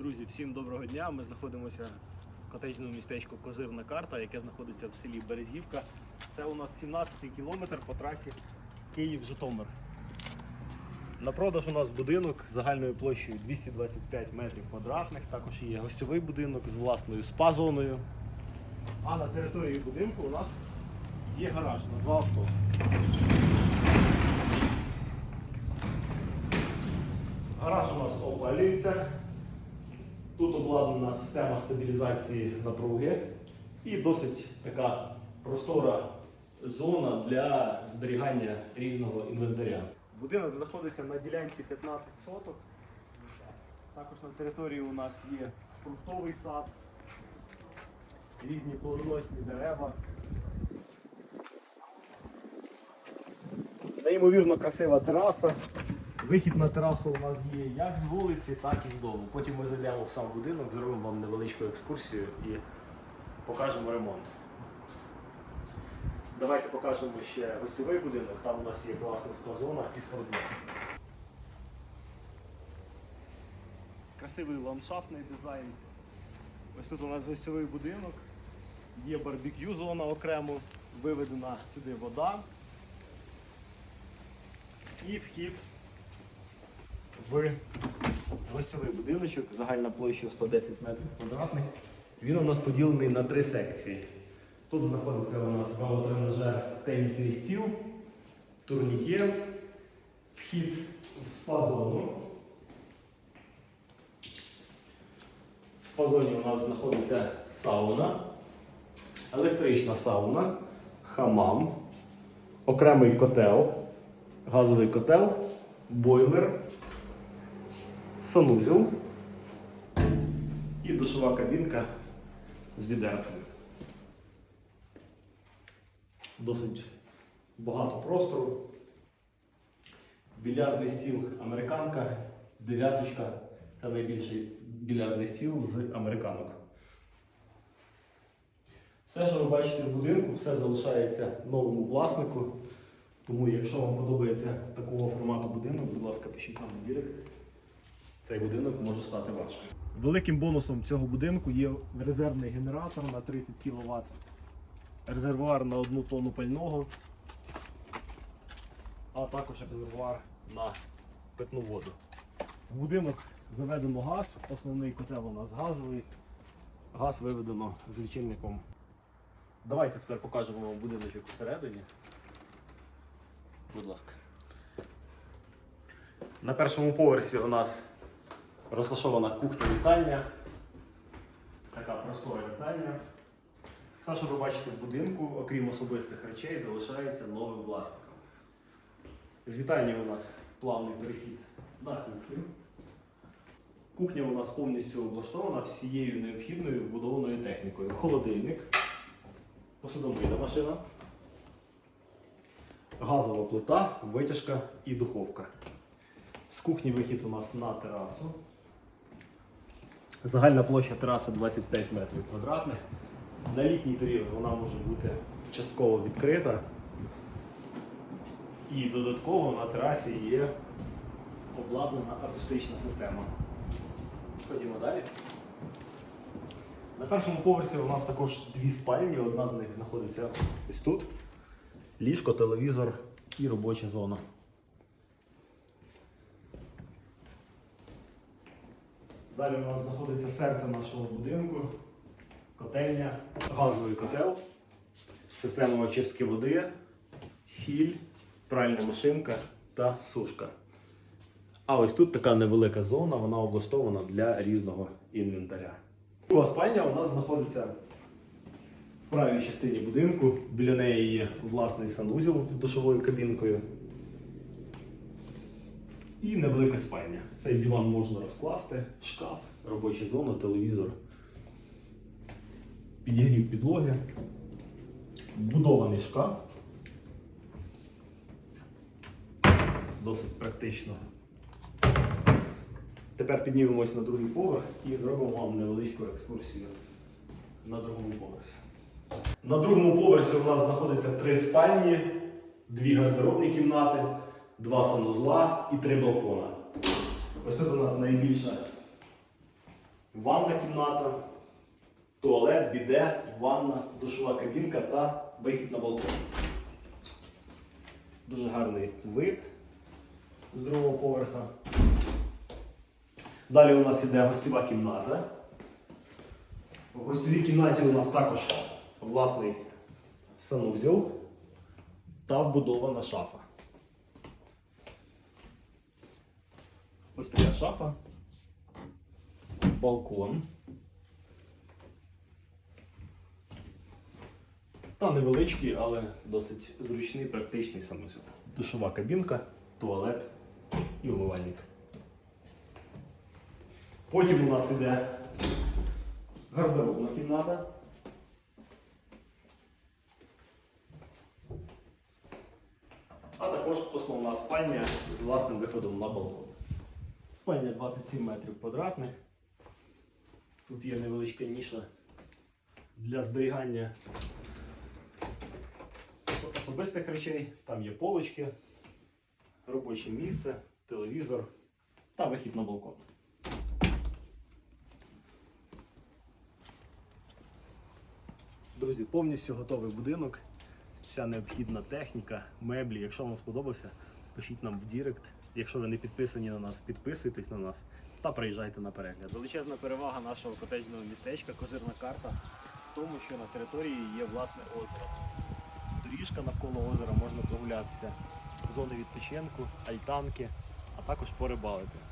Друзі, всім доброго дня. Ми знаходимося в котеджному містечку Козирна карта, яке знаходиться в селі Березівка. Це у нас 17-й кілометр по трасі Київ-Житомир. На продаж у нас будинок загальною площею 225 метрів квадратних. Також є гостьовий будинок з власною спа-зоною. А на території будинку у нас є гараж на два авто. Гараж у нас опалюється. Тут обладнана система стабілізації напруги і досить така простора зона для зберігання різного інвентаря. Будинок знаходиться на ділянці 15 соток. Також на території у нас є фруктовий сад, різні плодоносні дерева. Неймовірно красива тераса. Вихід на терасу у нас є як з вулиці, так і з дому. Потім ми зайдемо в сам будинок, зробимо вам невеличку екскурсію і покажемо ремонт. Давайте покажемо ще гостьовий будинок. Там у нас є класна спа-зона і спортзал. Красивий ландшафтний дизайн. Ось тут у нас гостьовий будинок. Є барбекю зона окремо, виведена сюди вода. І вхід в гостьовий будиночок, загальна площа 110 метрів квадратних. Він у нас поділений на три секції. Тут знаходиться у нас велотренажер, тенісний стіл, турнікет, вхід в спа-зону. В спа-зоні у нас знаходиться сауна, електрична сауна, хамам, окремий котел, газовий котел, бойлер, санузел і душова кабінка з відерцем. Досить багато простору. Більярдний стіл американка, дев'яточка. Це найбільший більярдний стіл з американок. Все, що ви бачите в будинку, все залишається новому власнику. Тому, якщо вам подобається такого формату будинок, будь ласка, пишіть нам в директ. Цей будинок може стати вашим. Великим бонусом цього будинку є резервний генератор на 30 кВт, резервуар на 1 тонну пального, а також резервуар на питну воду. В будинок заведено газ, основний котел у нас газовий, газ виведено з лічильником. Давайте тепер покажемо вам будиночок всередині. Будь ласка. На першому поверсі у нас розташована кухня-вітальня. Така простора вітальня. Все, що ви бачите в будинку, окрім особистих речей, залишається новим власником. З вітальні у нас плавний перехід на кухню. Кухня у нас повністю облаштована всією необхідною вбудованою технікою. Холодильник, посудомийна машина, газова плита, витяжка і духовка. З кухні вихід у нас на терасу. Загальна площа тераси 25 метрів квадратних. На літній період вона може бути частково відкрита. І додатково на терасі є обладнана акустична система. Ходімо далі. На першому поверсі у нас також дві спальні, одна з них знаходиться ось тут. Ліжко, телевізор і робоча зона. Далі у нас знаходиться серце нашого будинку, котельня, газовий котел, система очистки води, сіль, пральна машинка та сушка. А ось тут така невелика зона, вона облаштована для різного інвентаря. Друга спальня у нас знаходиться в правій частині будинку. Біля неї є власний санузел з душовою кабінкою. І невелика спальня. Цей диван можна розкласти, шкаф, робоча зона, телевізор, підігрів підлоги, вбудований шкаф. Досить практично. Тепер піднімемось на другий поверх і зробимо вам невеличку екскурсію на другому поверсі. На другому поверсі у нас знаходиться три спальні, дві гардеробні кімнати, два санузла і три балкона. Ось тут у нас найбільша Ванна кімната, туалет, біде, ванна, душова кабінка та вихід на балкон. Дуже гарний вид з другого поверха. Далі у нас іде гостєва кімната. В гостєвій кімнаті у нас також власний санузел та вбудована шафа. Ось така шафа, балкон. Та невеличкий, але досить зручний, практичний санузел. Душова кабінка, туалет і умивальник. Потім у нас іде гардеробна кімната. А також основна спальня з власним виходом на балкон. Спальня 27 метрів квадратних. Тут є невеличка ніша для зберігання особистих речей. Там є полочки, робоче місце, телевізор та вихід на балкон. Друзі, повністю готовий будинок. Вся необхідна техніка, меблі. Якщо вам сподобався, пишіть нам в Дірект. Якщо ви не підписані на нас, підписуйтесь на нас та приїжджайте на перегляд. Величезна перевага нашого котеджного містечка, козирна карта в тому, що на території є власне озеро. Доріжка навколо озера можна прогулятися, зони відпочинку, альтанки, а також порибалити.